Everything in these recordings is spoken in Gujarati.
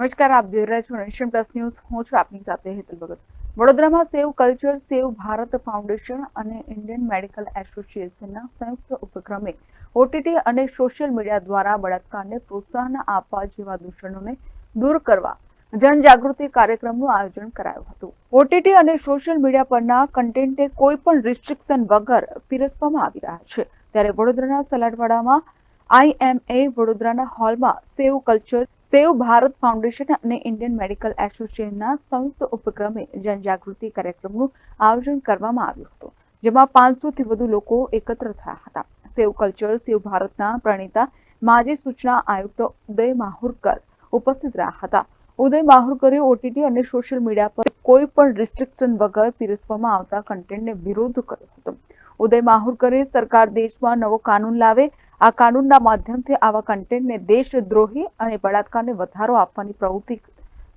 નમસ્કાર, આપ જોઈ રહ્યા છો નેશન પ્લસ ન્યૂઝ હું છું આપની સાથે હેતલ ભગત. વડોદરામાં save culture, save Bharat foundation અને ઇન્ડિયન મેડિકલ એસોસિએશનના સંયુક્ત ઉપક્રમે ઓટીટી અને સોશિયલ મીડિયા દ્વારા બળાત્કારને પ્રોત્સાહન આપવા જેવા દૂષણોને દૂર કરવા જનજાગૃતિ કાર્યક્રમનું આયોજન કરાયું હતું. ઓટીટી અને સોશિયલ મીડિયા પરના કન્ટેન્ટને કોઈ પણ રિસ્ટ્રિક્શન વગર પીરસવામાં આવી રહ્યા છે. ત્યારે વડોદરાના સલાડવાડામાં આઈએમએ વડોદરાના હોલમાં save culture save Bharat foundation અને ઇન્ડિયન મેડિકલ એસોસિએશનના સંયુક્ત ઉપક્રમે જનજાગૃતિ કાર્યક્રમનું આયોજન કરવામાં આવ્યું હતું, જેમાં પાંચસોથી વધુ લોકો એકત્ર થયા હતા. સેવ કલ્ચર, સેવ ભારતના પ્રણેતા માજી સૂચના આયુક્ત ઉદય માહુરકર ઉપસ્થિત રહ્યા હતા. ઉદય માહુરકરે ઓટીટી અને સોશિયલ મીડિયા પર કોઈ પણ રિસ્ટ્રિક્શન વગર પીરસવામાં આવતા કન્ટેન્ટને વિરોધ કર્યો હતો. ઉદય માહુરકરે સરકાર દેશમાં નવો કાનૂન લાવે આ કાનૂનના માધ્યમથી આવા કન્ટેન્ટને દેશદ્રોહી અને બળાત્કારને વધારો આપવાની પ્રવૃત્તિ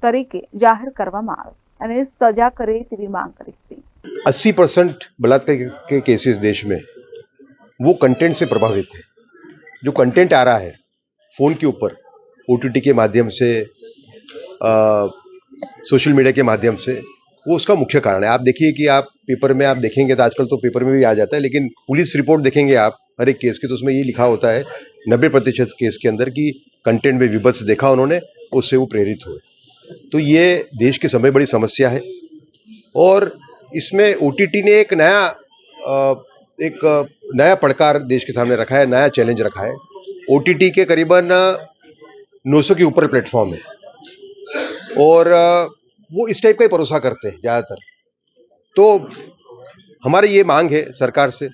તરીકે જાહેર કરવામાં આવે અને સજા કરે તેવી માંગ કરી હતી अस्सी परसेंट बलात्कार के- के केसेस देश में वो कंटेंट से प्रभावित है जो कंटेंट आ रहा है फ़ोन के ऊपर ओ के माध्यम से सोशल मीडिया के माध्यम से वो उसका मुख्य कारण है आप देखिए कि आप पेपर में आप देखेंगे तो आजकल तो पेपर में भी आ जाता है लेकिन पुलिस रिपोर्ट देखेंगे आप हर एक केस के तो उसमें ये लिखा होता है, नब्बे प्रतिशत केस के अंदर कि कंटेंट में विभत्स देखा उन्होंने, उससे वो प्रेरित हुए। तो ये देश की समय बड़ी समस्या है। और इसमें ओटीटी ने एक नया एक नया पड़कार देश के सामने रखा है, नया चैलेंज रखा है। ओटीटी के करीबन नौ सौ के ऊपर प्लेटफॉर्म है। और वो इस टाइप का ही भरोसा करते हैं, ज़्यादातर। तो हमारी ये मांग है सरकार से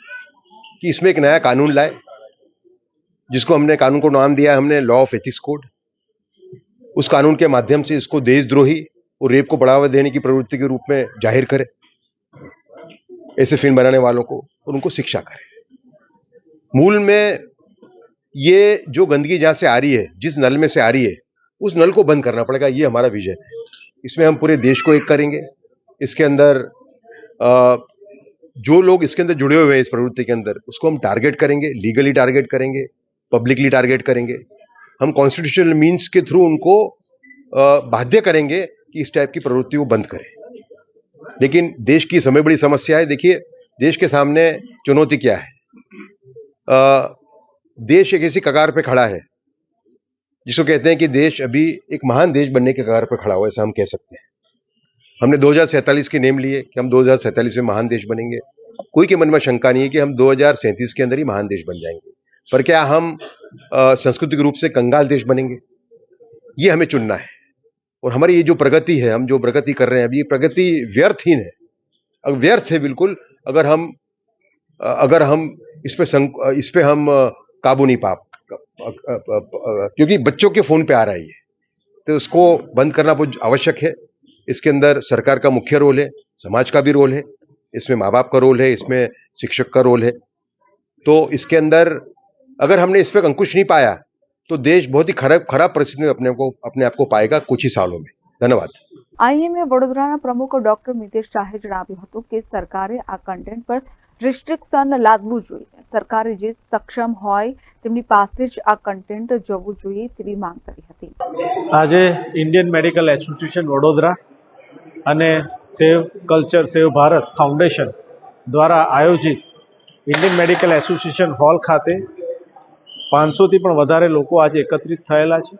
कि इसमें एक नया कानून लाए जिसको हमने कानून को नाम दिया हमने लॉ ऑफ़ एथिक्स कोड उस कानून के माध्यम से इसको देशद्रोही और रेप को बढ़ावा देने की प्रवृत्ति के रूप में ज़ाहिर करे ऐसे फ़िल्म बनाने वालों को और उनको शिक्षा करे। मूल में ये जो गंदगी जहाँ से आ रही है जिस नल में से आ रही है उस नल को बंद करना पड़ेगा ये हमारा विजन है। इसमें हम पूरे देश को एक करेंगे। इसके अंदर अ, जो लोग इसके अंदर जुड़े हुए हैं इस प्रवृत्ति के अंदर उसको हम टारगेट करेंगे लीगली टारगेट करेंगे पब्लिकली टारगेट करेंगे। हम कॉन्स्टिट्यूशनल मीन्स के थ्रू उनको बाध्य करेंगे कि इस टाइप की प्रवृत्ति वो बंद करें। लेकिन देश की समय बड़ी समस्या है। देखिए देश के सामने चुनौती क्या है? अ, देश एक ऐसी कगार पे खड़ा है जिसको कहते हैं कि देश अभी एक महान देश बनने के कगार पर खड़ा हुआ ऐसा हम कह सकते हैं। हमने दो के नेम लिए कि हम दो हज़ार सैंतालीस में महान देश बनेंगे। कोई के मन में शंका नहीं है कि हम दो हज़ार सैंतीस के अंदर ही महान देश बन जाएँगे। पर क्या हम सांस्कृतिक रूप से कंगाल देश बनेंगे? ये हमें चुनना है। और हमारी ये जो प्रगति है हम जो प्रगति कर रहे हैं अभी ये प्रगति व्यर्थहीन है। अब व्यर्थ है बिल्कुल अगर हम अगर हम इस पे संक, इस पे हम काबू नहीं पा क्योंकि बच्चों के फ़ोन पे आ रहा है ये। तो उसको बंद करना बहुत आवश्यक है। इसके अंदर सरकार का मुख्य रोल है समाज का भी रोल है इसमें माँ बाप का रोल है इसमें शिक्षक का रोल है तो इसके अंदर अगर हमने इस पर अंकुश नहीं पाया तो देश बहुत ही खराब खराब परिस्थिति में अपने को अपने आप को पाएगा कुछ ही सालों में धन्यवाद આઈએમએ વડોદરાના પ્રમુખ ડોક્ટર મિતેશ શાહે જણાવ્યું હતું કે સરકારે આ કન્ટેન્ટ પર રિસ્ટ્રિક્શન લાદવું જોઈએ સરકારે જે સક્ષમ હોય તેમની પાસે જ આ કન્ટેન્ટ જવું જોઈએ તેવી માંગ કરી હતી આજે ઇન્ડિયન મેડિકલ એસોસિએશન વડોદરા અને save culture, save Bharat foundation દ્વારા આયોજિત ઇન્ડિયન મેડિકલ એસોસિએશન હોલ ખાતે પાંચસોથી પણ વધારે લોકો આજે એકત્રિત થયેલા છે.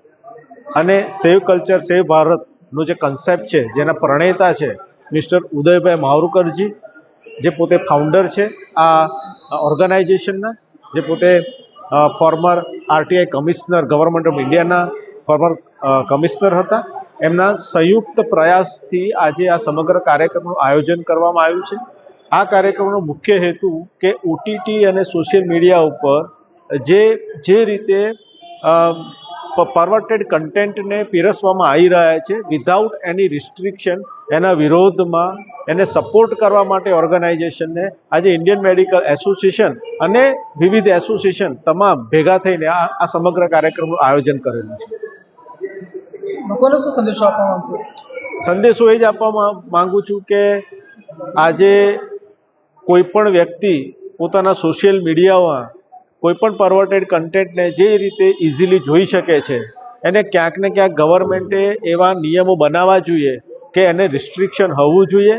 અને સેવ કલ્ચર, સેવ ભારતનો જે કન્સેપ્ટ છે, જેના પ્રણેતા છે મિસ્ટર ઉદયભાઈ માવરુકરજી, જે પોતે ફાઉન્ડર છે આ ઓર્ગેનાઇઝેશનના જે પોતે former RTI commissioner government of ઇન્ડિયાના ફોર્મર કમિશનર હતા. એમના સંયુક્ત પ્રયાસથી આજે આ સમગ્ર કાર્યક્રમનું આયોજન કરવામાં આવ્યું છે. આ કાર્યક્રમનો મુખ્ય હેતુ કે ઓટીટી અને સોશિયલ મીડિયા ઉપર જે જે રીતે પરવર્ટેડ કન્ટેન્ટને પીરસવામાં આવી રહ્યા છે વિધાઉટ એની રિસ્ટ્રિક્શન એના વિરોધમાં એને સપોર્ટ કરવા માટે ઓર્ગેનાઇઝેશનને આજે ઇન્ડિયન મેડિકલ એસોસિએશન અને વિવિધ એસોસિએશન તમામ ભેગા થઈને આ સમગ્ર કાર્યક્રમનું આયોજન કરેલું છે. લોકોને શું સંદેશો આપવા માંગશો? સંદેશો એ જ આપવા માંગુ છું કે આજે કોઈ પણ વ્યક્તિ પોતાના સોશિયલ મીડિયામાં કોઈ પણ પરવર્ટેડ કન્ટેન્ટને જે રીતે ઇઝીલી જોઈ શકે છે, એને ક્યાંક ને ક્યાંક ગવર્મેન્ટે એવા નિયમો બનાવવા જોઈએ કે એને રિસ્ટ્રિક્શન હોવું જોઈએ,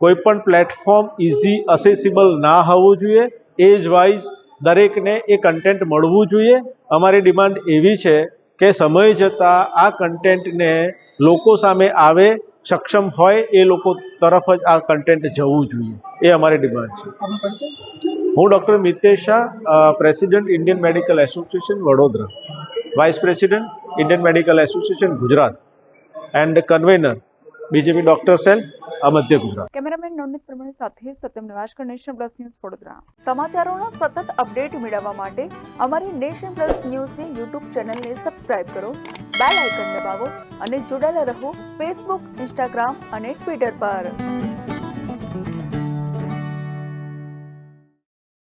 કોઈ પણ પ્લેટફોર્મ ઇઝી અસેસિબલ ના હોવું જોઈએ એજ વાઇઝ દરેકને એ કન્ટેન્ટ મળવું જોઈએ. અમારી ડિમાન્ડ એવી છે કે સમય જતાં આ કન્ટેન્ટને લોકો સામે આવે સક્ષમ હોય એ લોકો તરફ જ આ કન્ટેન્ટ જવું જોઈએ. એ અમારી ડિમાન્ડ છે. હું doctor Mitesh Shah president Indian medical association Vadodara. Vice president Indian medical association Gujarat. And convener. BJP doctor cell મધ્ય ગુજરાત. કેમેરામેન નવનીત પ્રમાણે સાથે Satyam Nivaskar nation plus news Vadodara. સમાચારોના સતત અપડેટ મેળવવા માટે અમારી નેશન પ્લસ ન્યૂઝની યુટ્યુબ ચેનલને સબસ્ક્રાઇબ કરો, બેલ આઇકન દબાવો અને જોડાયેલા રહો ફેસબુક, ઇન્સ્ટાગ્રામ અને ટ્વિટર પર.